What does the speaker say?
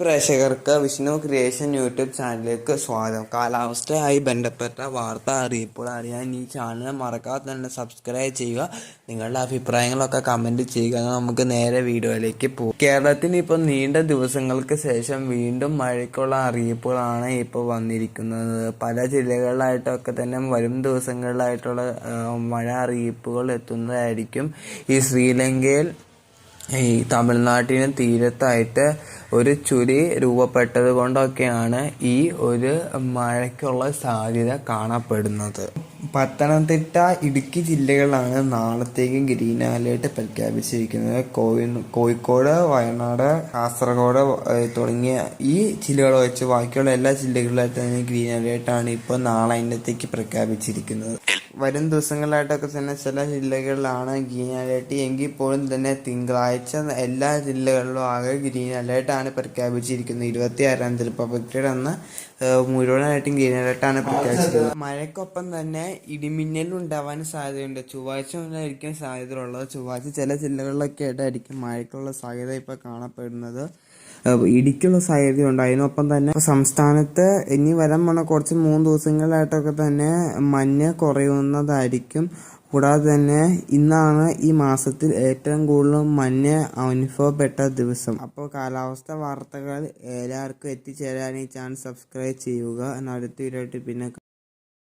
പ്രേക്ഷകർക്ക് Vishnu creation YouTube ചാനലിലേക്ക് സ്വാഗതം. കാലാവസ്ഥയുമായി ബന്ധപ്പെട്ട വാർത്ത അറിയിപ്പുകൾ അറിയാൻ ഈ ചാനൽ മറക്കാതെ തന്നെ സബ്സ്ക്രൈബ് ചെയ്യുക. നിങ്ങളുടെ അഭിപ്രായങ്ങളൊക്കെ കമന്റ് ചെയ്യുക. നമുക്ക് നേരെ വീഡിയോയിലേക്ക് പോകും. കേരളത്തിന് ഇപ്പോൾ നീണ്ട ദിവസങ്ങൾക്ക് ശേഷം വീണ്ടും മഴയ്ക്കുള്ള അറിയിപ്പുകളാണ് ഇപ്പോൾ വന്നിരിക്കുന്നത്. പല ജില്ലകളിലായിട്ടൊക്കെ തന്നെ വരും ദിവസങ്ങളിലായിട്ടുള്ള മഴ അറിയിപ്പുകൾ എത്തുന്നതായിരിക്കും. ഈ ശ്രീലങ്കയിൽ ഈ തമിഴ്നാട്ടിന് തീരത്തായിട്ട് ഒരു ചുരി രൂപപ്പെട്ടത് കൊണ്ടൊക്കെയാണ് ഈ ഒരു മഴയ്ക്കുള്ള സാധ്യത കാണപ്പെടുന്നത്. പത്തനംതിട്ട ഇടുക്കി ജില്ലകളാണ് നാളത്തേക്കും ഗ്രീൻ അലേർട്ട് പ്രഖ്യാപിച്ചിരിക്കുന്നത്. കോഴി കോഴിക്കോട് വയനാട് കാസർഗോഡ് തുടങ്ങിയ ഈ ജില്ലകൾ വെച്ച് ബാക്കിയുള്ള എല്ലാ ജില്ലകളിലായിട്ട് തന്നെ ഗ്രീൻ അലേർട്ടാണ് ഇപ്പോൾ നാളെ അതിനകത്തേക്ക് പ്രഖ്യാപിച്ചിരിക്കുന്നത്. വരും ദിവസങ്ങളിലായിട്ടൊക്കെ തന്നെ ചില ജില്ലകളിലാണ് ഗ്രീൻ അലേർട്ട്. എങ്കിൽ പോലും തന്നെ തിങ്കളാഴ്ച എല്ലാ ജില്ലകളിലും ആകെ ഗ്രീൻ അലേർട്ടാണ് പ്രഖ്യാപിച്ചിരിക്കുന്നത്. ഇരുപത്തി ആറാം തീയതി റിപ്പബ്ലിക് ഡേ അന്ന് മുഴുവനായിട്ടും ഗ്രീൻ അലേർട്ടാണ് പ്രഖ്യാപിച്ചിരിക്കുന്നത്. മഴയ്ക്കൊപ്പം തന്നെ ഇടിമിന്നലും ഉണ്ടാവാൻ സാധ്യതയുണ്ട്. ചൊവ്വാഴ്ച മുതലായിരിക്കും സാധ്യതയുള്ളത്. ചൊവ്വാഴ്ച ചില ജില്ലകളിലൊക്കെ ആയിട്ടായിരിക്കും മഴയ്ക്കുള്ള സാധ്യത ഇപ്പോൾ കാണപ്പെടുന്നത്. ഏഹ് സാഹചര്യം ഉണ്ടായിരുന്നു. അതിനൊപ്പം തന്നെ സംസ്ഥാനത്ത് ഇനി വരാൻ പോണ കുറച്ച് മൂന്ന് ദിവസങ്ങളിലായിട്ടൊക്കെ തന്നെ മഞ്ഞ് കുറയുന്നതായിരിക്കും. കൂടാതെ തന്നെ ഇന്നാണ് ഈ മാസത്തിൽ ഏറ്റവും കൂടുതൽ മഞ്ഞ് അനുഭവപ്പെട്ട ദിവസം. അപ്പോൾ കാലാവസ്ഥ വാർത്തകൾ എല്ലാവർക്കും എത്തിച്ചേരാൻ ഈ ചാനൽ സബ്സ്ക്രൈബ് ചെയ്യുക. അടുത്ത വീഡിയോ പിന്നെ